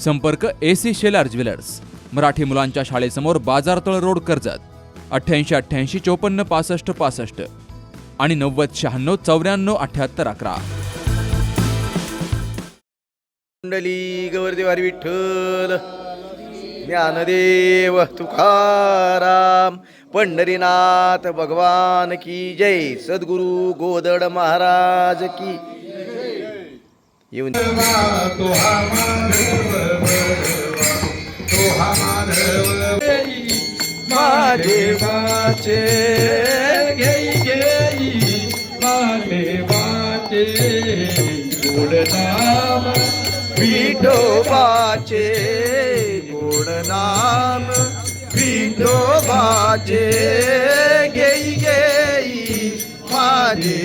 संपर्क A C Shelar jewellers Marathi मुलांच्या शाळेसमोर बाजारतळ रोड कर्जत. अठ्ठ्याऐंशी अठ्ठ्याऐंशी चोपन्न पासष्ट पासष्ट. आणि नव्वद शहाण्णव चौऱ्याण्णव अठ्ठ्याहत्तर अकरा. कुंडली गवर्देवारी विठ्ठल ज्ञानदेव तुकाराम. पंढरीनाथ भगवान की जय. सद्गुरु गोदड महाराज की येऊन माझे वाचे घेई घेई माले वाचे गोड नाम विठोबाचे गोड नाम विठोबाचे घेई घेई माझे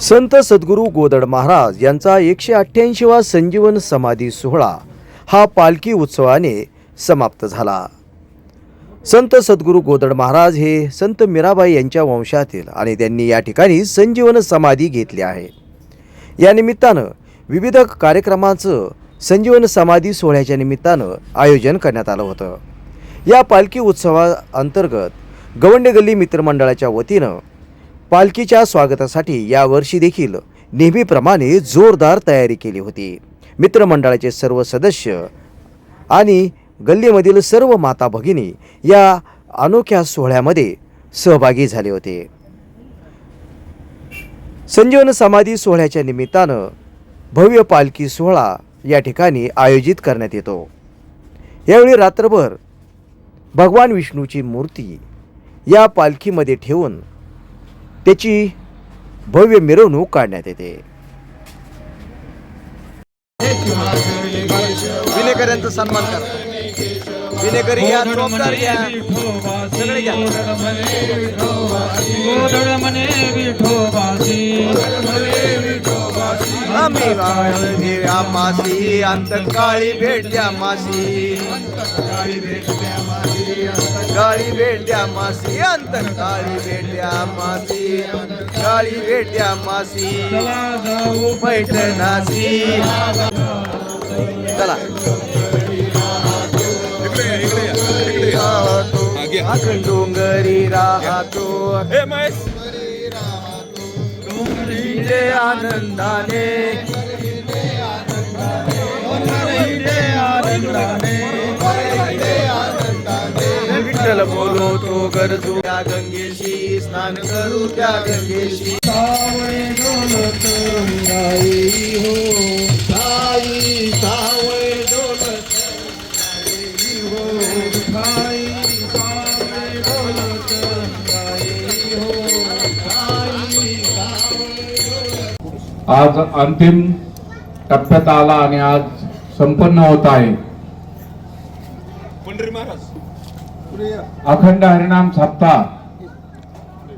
संत सद्गुरू गोदड महाराज यांचा एकशे अठ्ठ्याऐंशीवा संजीवन समाधी सोहळा हा पालखी उत्सवाने समाप्त झाला. संत सद्गुरू गोदड महाराज हे संत मीराबाई यांच्या वंशातील आणि त्यांनी या ठिकाणी संजीवन समाधी घेतली आहे. या निमित्तानं विविध कार्यक्रमाचं संजीवन समाधी सोहळ्याच्या निमित्तानं आयोजन करण्यात आलं होतं. या पालखी उत्सवाअंतर्गत गवंडे गल्ली मित्रमंडळाच्या वतीनं पालखीच्या स्वागतासाठी यावर्षी देखील नेहमीप्रमाणे जोरदार तयारी केली होती. मित्रमंडळाचे सर्व सदस्य आणि गल्लीमधील सर्व माता भगिनी या अनोख्या सोहळ्यामध्ये सहभागी झाले होते. संजीवन समाधी सोहळ्याच्या निमित्तानं भव्य पालखी सोहळा या ठिकाणी आयोजित करण्यात येतो. यावेळी रात्रभर भगवान विष्णूची मूर्ती या पालखीमध्ये ठेवून त्याची भव्य मिरवणूक काढण्यात येते. विनेकऱ्यांचा सन्मान करा. विनेकरी घ्या चोपदार घ्या. सगळे घ्या. गोदड मने विठोबासी आम्ही देव्या मासी अंतकाळी भेटल्या मासी. काळी भेटल्या मासी अंतकाळी भेटल्या मासी. काळी भेटल्या मासी पैठणासी चला. डोंगरी राहतो. डोंगरीचे आनंदाने. विठ्ठल बोलवतो गरजू. त्या गंगेशी स्नान करू त्या गंगेशी. सावळे डोलत गाई हो. साई सावळे डोलत हो. सावळे डोलत हो. आज अंतिम टप्प्यात आला आणि आज संपन्न होत आहे. अखंड हरिनाम सप्ताह.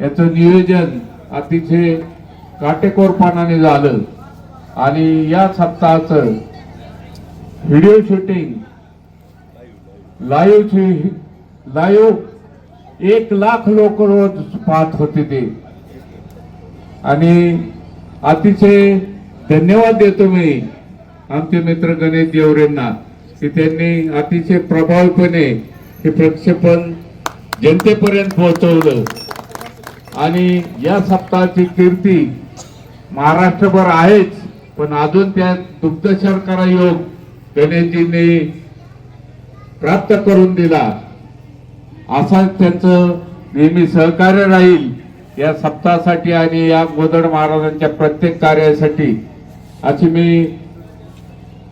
याचं नियोजन अतिशय काटेकोरपणाने झालं. आणि या सप्ताहाचं व्हिडिओ शूटिंग लाईव्हची लाईव्ह एक लाख लोक रोज पाहत होते ते. आणि अतिशय धन्यवाद देतो मी आमचे मित्र गणेश देवरेंना की त्यांनी अतिशय प्रभावीपणे हे प्रक्षेपण जनतेपर्यंत पोहोचवलं. आणि या सप्ताहाची कीर्ती महाराष्ट्रभर आहेच पण अजून त्या दुग्ध शर्करा योग गणेशजींनी प्राप्त करून दिला. असा त्यांचं नेहमी सहकार्य राहील या सप्ताहासाठी आणि या गोदड महाराजांच्या प्रत्येक कार्यासाठी. अशी मी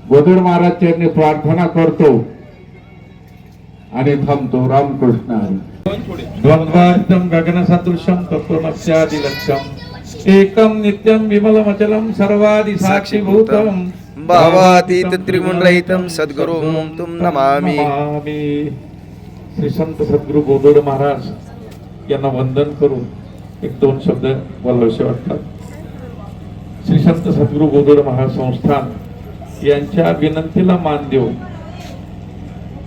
गोदड महाराज यांनी प्रार्थना करतो. आणि थांबतो रामकृष्ण हरी द्वंद्वार्थम गगनसदृशम तत्वमस्यादिलक्ष्यम एकम नित्यम विमलमचलम सर्वादि साक्षीभूतम भावातीत त्रिगुणरहितं सद्गुरुं तुम नमामि। नमामि. श्री संत सद्गुरु बोधोड महाराज यांना वंदन करून एक दोन शब्द बोलावेसे वाटतात. श्री संत सद्गुरु बोधोड महाराज संस्थान यांच्या विनंतीला मान देऊन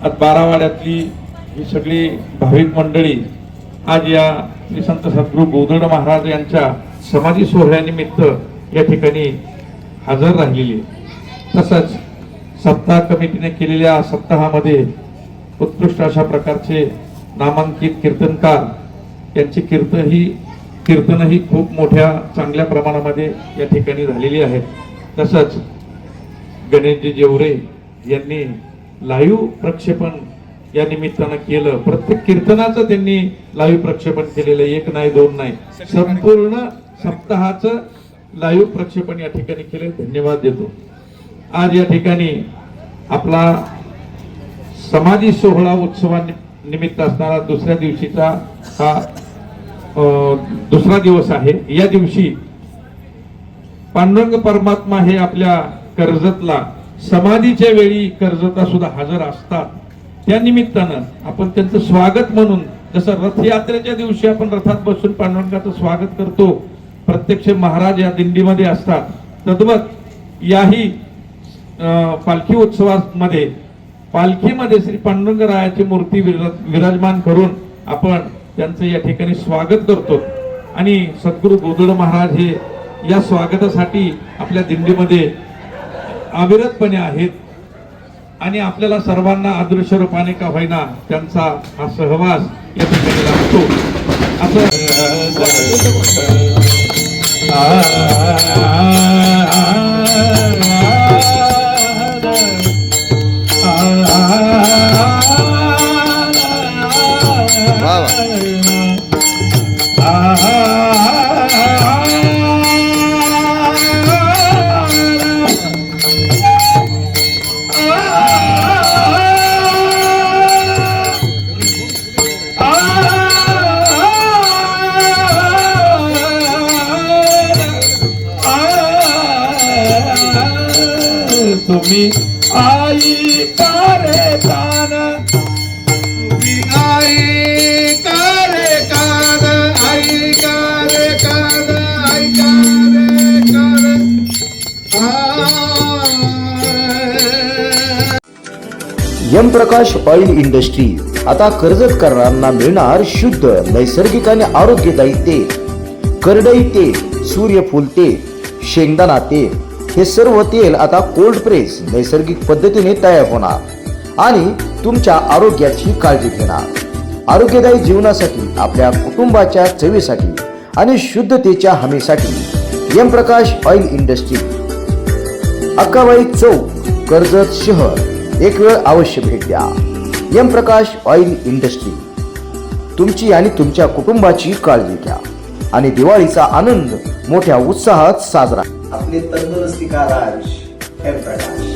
आज बारावाड्यातली ही सगळी भाविक मंडळी आज या श्री संत सद्गुरू बोधड महाराज यांच्या समाधी सोहळ्यानिमित्त या ठिकाणी हजर राहिलेली तसंच सप्ताह कमिटीने केलेल्या सप्ताहामध्ये उत्कृष्ट अशा प्रकारचे नामांकित कीर्तनकार यांची कीर्तनही कीर्तनही खूप मोठ्या चांगल्या प्रमाणामध्ये या ठिकाणी झालेली आहेत. तसंच गणेशजी जेवरे यांनी लाईव्ह प्रक्षेपण या निमित्तानं केलं. प्रत्येक कीर्तनाचं त्यांनी लाईव्ह प्रक्षेपण केलेलं एक नाही दोन नाही. संपूर्ण सप्ताहाचं लाईव्ह प्रक्षेपण या ठिकाणी केले धन्यवाद देतो. आज या ठिकाणी आपला समाधी सोहळा उत्सवानिमित्त असणारा दुसऱ्या दिवशीचा हा अं, दुसरा दिवस आहे. या दिवशी पांडुरंग परमात्मा हे आपल्या कर्जतला समाधीच्या वेळी कर्जता सुद्धा हजर असतात. त्या निमित्तानं आपण त्यांचं स्वागत म्हणून जसं रथयात्रेच्या दिवशी आपण रथात बसून पांडुरंगाचं स्वागत करतो प्रत्यक्ष महाराज या दिंडीमध्ये असतात. तद्वत याही पालखी उत्सवामध्ये पालखीमध्ये श्री पांडुरंगरायाची मूर्ती विराजमान करून आपण त्यांचं या ठिकाणी स्वागत करतो. आणि सद्गुरू गोदड महाराज हे या स्वागतासाठी आपल्या दिंडीमध्ये अविरतपणे आहेत आणि आपल्याला सर्वांना अदृश्य रूपाने का होईना त्यांचा हा सहवास या ठिकाणी लागतो वा तुम्ही आई कारे कान आई कारे कान आई कारे कान आई कारे कान यम प्रकाश ऑइल इंडस्ट्री. आता कर्जत कर्जतकरांना मिळणार शुद्ध नैसर्गिक आणि आरोग्यदायी तेल. करडई तेल सूर्यफूल तेल शेंगदाणा तेल. हे सर्व तेल आता कोल्ड प्रेस नैसर्गिक पद्धतीने तयार होणार. आणि तुमच्या आरोग्याची काळजी घेणार. आरोग्यदायी जीवनासाठी आपल्या कुटुंबाच्या चवीसाठी आणि शुद्धतेच्या हमीसाठी M Prakash oil industry Akkabai चौक कर्जत शहर एक वेळ अवश्य भेट द्या. एम प्रकाश ऑइल इंडस्ट्री तुमची आणि तुमच्या कुटुंबाची काळजी घ्या. आणि दिवाळीचा आनंद मोठ्या उत्साहात साजरा आपले तंदुरुस्ती का राज एम प्रकाश